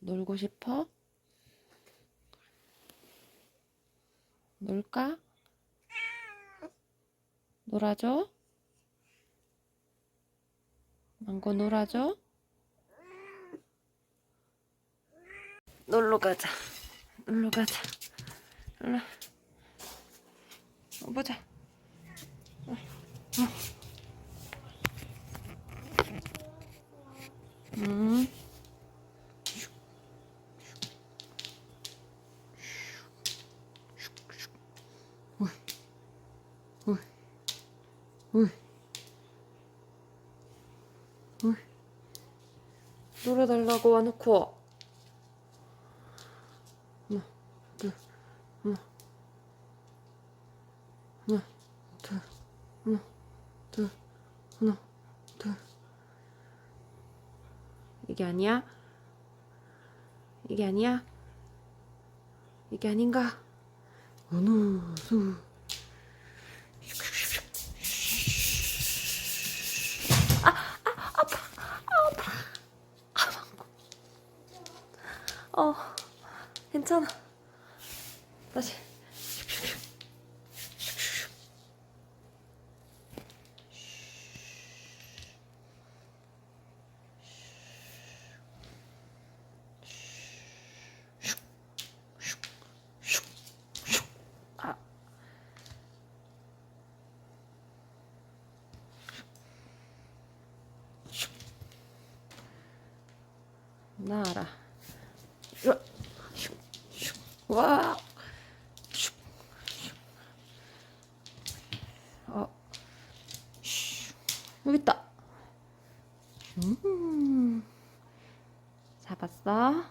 놀고 싶어? 놀까? 놀아줘? 망고 놀아줘? 놀러 가자. 놀러 가자. 놀러. 어, 보자. 어이. 어이. 와놓고 둘 하나 둘 이게 아니야? 이게 아니야? 이게 아닌가? 어느 수 어, 괜찮아. 다시. 아. 나 알아. 와. 슉, 슉. 어. 슉. 여기 있다. 음. 잡았어.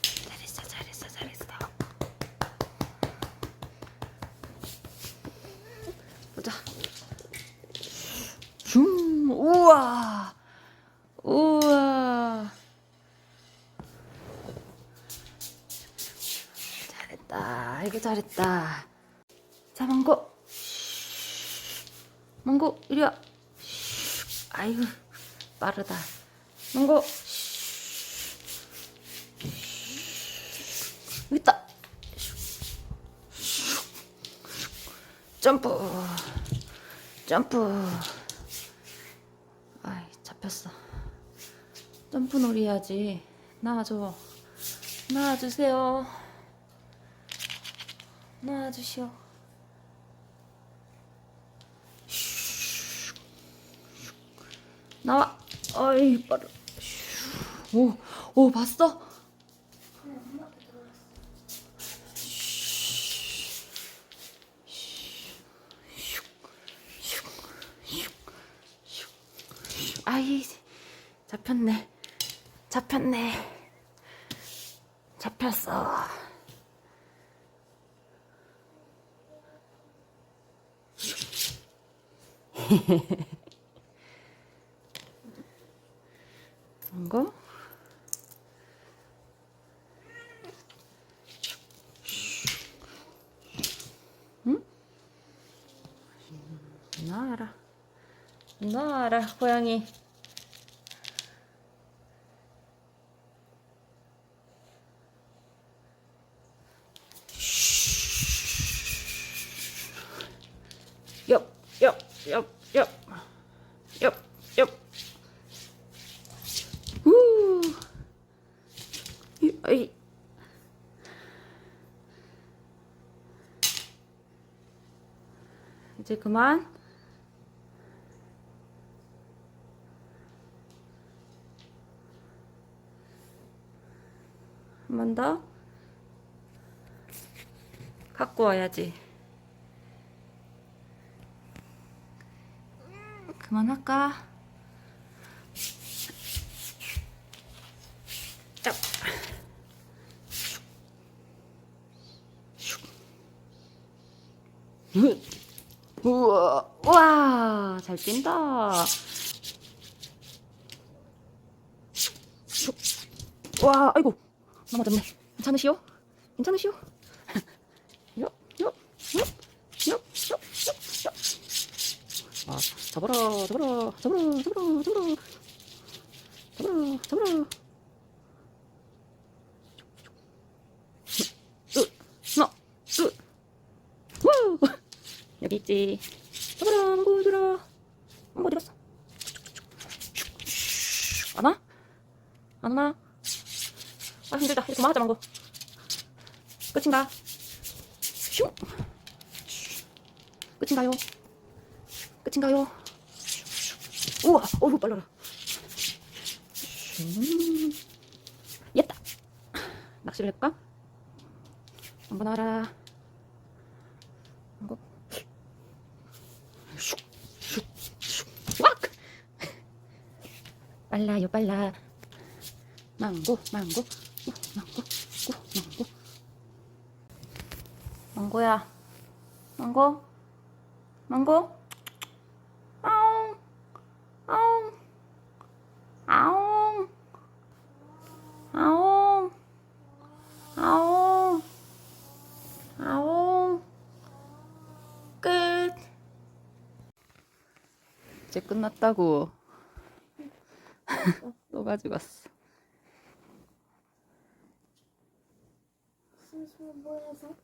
잘했어, 잘했어, 잘했어. 보자. 줌. 우와. 이거 잘했다. 자, 망고. 망고, 이리 와. 아이고, 빠르다. 망고. 있다. 점프. 점프. 아이, 잡혔어. 점프 놀이 해야지. 나와줘. 나와주세요. 놔주시오. 나와. 어이 빠르. 오, 오 봤어? 아이 잡혔네. 잡혔네. 잡혔어. 이거? 응? 나와라. 나와라 고양이. 옆, 옆, 옆, 옆, 옆, 옆. 우. 이. 이제 그만. 한 번 더. 갖고 와야지. 그만할까? 짭. 훗. 우와, 와, 잘 뛴다. 와, 아이고, 넘어졌네. 괜찮으시오? 괜찮으시오? 잡아라 잡아라 잡아라 잡아라 잡아라 잡아라 잡아라 하나 둘 와우 여기 있지. 잡아라 망고들아 망고 들었어 안 와? 안 와? 아 힘들다. 이제 그만하자 망고. 끝인가? 슝. 끝인가요? 끝인가요? 우와, 어이구 빨라라. 슝. 였다. 낚시를 해볼까? 한번 와라. 한번. 슉, 슉, 슉. 왁! 빨라요, 빨라. 망고, 망고, 우, 망고, 우, 망고. 망고야. 망고? 망고? 아웅, 아웅, 아웅, 아웅, 아웅, 아웅. 끝. 이제 끝났다고. 또 보여서